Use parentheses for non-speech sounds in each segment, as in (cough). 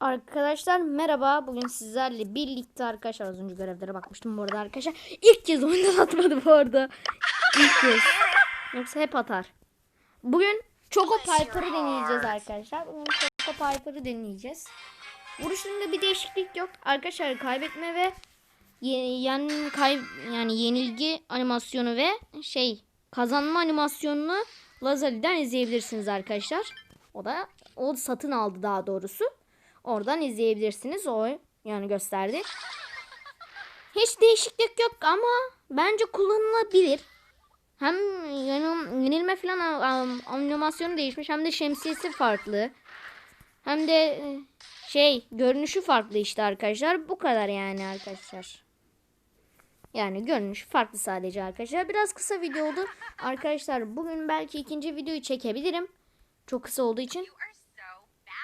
Arkadaşlar merhaba. Bugün sizlerle birlikte arkadaşlar az önce görevlere bakmıştım bu arada arkadaşlar. İlk kez oyundan (laughs) atmadı bu arada. İlk kez. Yoksa hep atar. Bugün Choco Piper'ı deneyeceğiz arkadaşlar. Bugün Choco Piper'ı deneyeceğiz. Vuruşlarında bir değişiklik yok. Arkadaşlar kaybetme ve yen, kay, yani yenilgi animasyonu ve şey kazanma animasyonunu Lazali'den izleyebilirsiniz arkadaşlar. O da o satın aldı daha doğrusu. Oradan izleyebilirsiniz. O yani gösterdi. Hiç değişiklik yok ama bence kullanılabilir. Hem yani yenilme falan animasyonu değişmiş hem de şemsiyesi farklı. Hem de e, şey görünüşü farklı işte arkadaşlar. Bu kadar yani arkadaşlar. Yani görünüş farklı sadece arkadaşlar. Biraz kısa video oldu. Arkadaşlar bugün belki ikinci videoyu çekebilirim. Çok kısa olduğu için.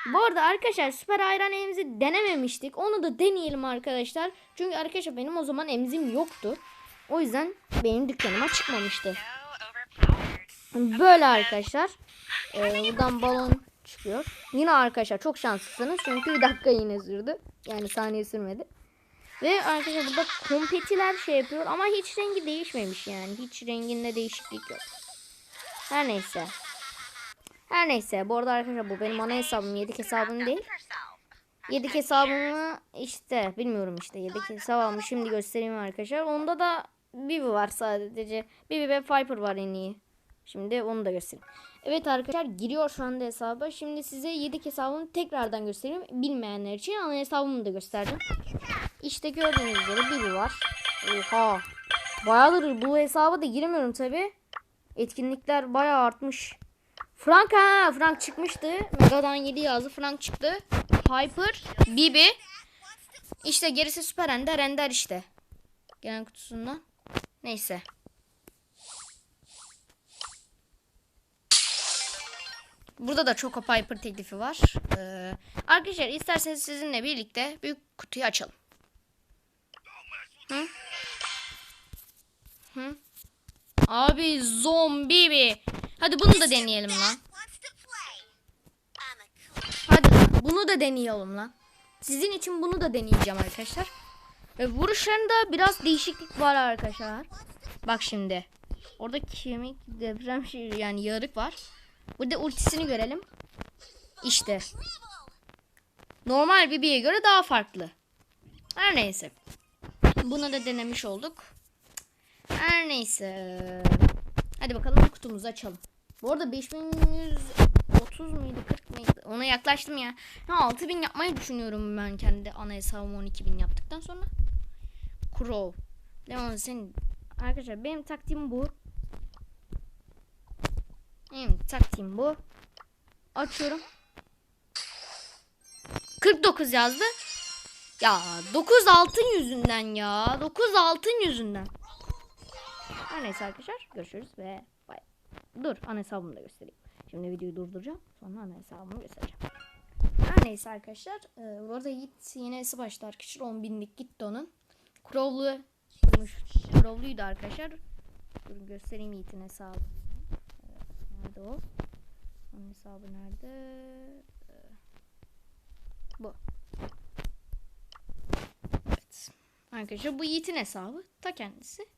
Bu arada arkadaşlar süper ayran emzi denememiştik. Onu da deneyelim arkadaşlar. Çünkü arkadaşlar benim o zaman emzim yoktu. O yüzden benim dükkanıma çıkmamıştı. Böyle arkadaşlar. Ee, buradan balon çıkıyor. Yine arkadaşlar çok şanslısınız. Çünkü bir dakika yine sürdü. Yani saniye sürmedi. Ve arkadaşlar burada kompetiler şey yapıyor. Ama hiç rengi değişmemiş yani. Hiç renginde değişiklik yok. Her neyse. Her neyse. Bu arada arkadaşlar bu benim ana hesabım. Yedik hesabım değil. Yedik hesabımı işte bilmiyorum işte. Yedik hesabımı şimdi göstereyim arkadaşlar. Onda da Bibi var sadece. Bibi ve Viper var en iyi. Şimdi onu da göstereyim. Evet arkadaşlar giriyor şu anda hesaba. Şimdi size yedik hesabımı tekrardan göstereyim. Bilmeyenler için ana hesabımı da gösterdim. İşte gördüğünüz üzere Bibi var. Oha. Bayağıdır bu hesaba da giremiyorum tabi. Etkinlikler bayağı artmış. Frank ha Frank çıkmıştı. Mega'dan 7 yazdı. Frank çıktı. Piper, Bibi. İşte gerisi Süper Ender, Ender işte. Gelen kutusundan. Neyse. Burada da Choco Piper teklifi var. Ee, arkadaşlar isterseniz sizinle birlikte büyük kutuyu açalım. Hı? Hı? Abi zombi bir. Hadi bunu da deneyelim lan. Hadi bunu da deneyelim lan. Sizin için bunu da deneyeceğim arkadaşlar. Ve vuruşlarında biraz değişiklik var arkadaşlar. Bak şimdi. Orada kemik deprem şey yani yarık var. Burada ultisini görelim. İşte. Normal Bibi'ye göre daha farklı. Her neyse. Bunu da denemiş olduk. Her neyse. Hadi bakalım kutumuzu açalım. Bu arada 5130 muydu 40 mıydı? Ona yaklaştım ya. ya 6000 yapmayı düşünüyorum ben kendi ana hesabımı 12000 yaptıktan sonra. Crow. Leon senin. Arkadaşlar benim taktiğim bu. Benim taktiğim bu. Açıyorum. 49 yazdı. Ya 9 altın yüzünden ya. 9 altın yüzünden. Her neyse arkadaşlar görüşürüz ve bay. Dur ana hesabımı da göstereyim. Şimdi videoyu durduracağım. Sonra ana hesabımı göstereceğim. Her neyse arkadaşlar. E, bu arada Yiğit yeni hesap açtı arkadaşlar. 10 binlik gitti onun. Crow'lu Crow'luydu arkadaşlar. Dur göstereyim Yiğit'in hesabını. Nerede o? Onun hesabı nerede? E, bu. Evet. Arkadaşlar bu Yiğit'in hesabı. Ta kendisi.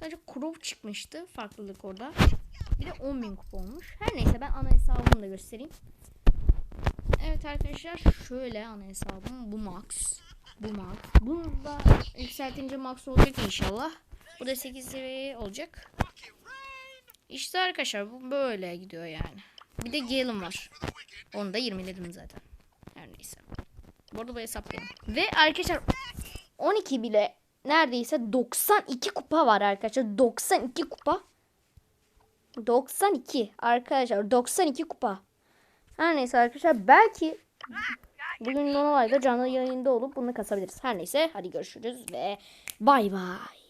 Sadece Crow çıkmıştı. Farklılık orada. Bir de 10.000 kupa olmuş. Her neyse ben ana hesabımı da göstereyim. Evet arkadaşlar şöyle ana hesabım bu max. Bu max. Bunu da yükseltince max olacak inşallah. Bu da 8 seviye olacak. İşte arkadaşlar bu böyle gidiyor yani. Bir de Gale'ım var. Onu da 20'ledim zaten. Her neyse. Bu arada bu hesap benim. Ve arkadaşlar 12 bile neredeyse 92 kupa var arkadaşlar. 92 kupa. 92 arkadaşlar 92 kupa. Her neyse arkadaşlar belki bugün Nonolay'da canlı yayında olup bunu kasabiliriz. Her neyse hadi görüşürüz ve bay bay.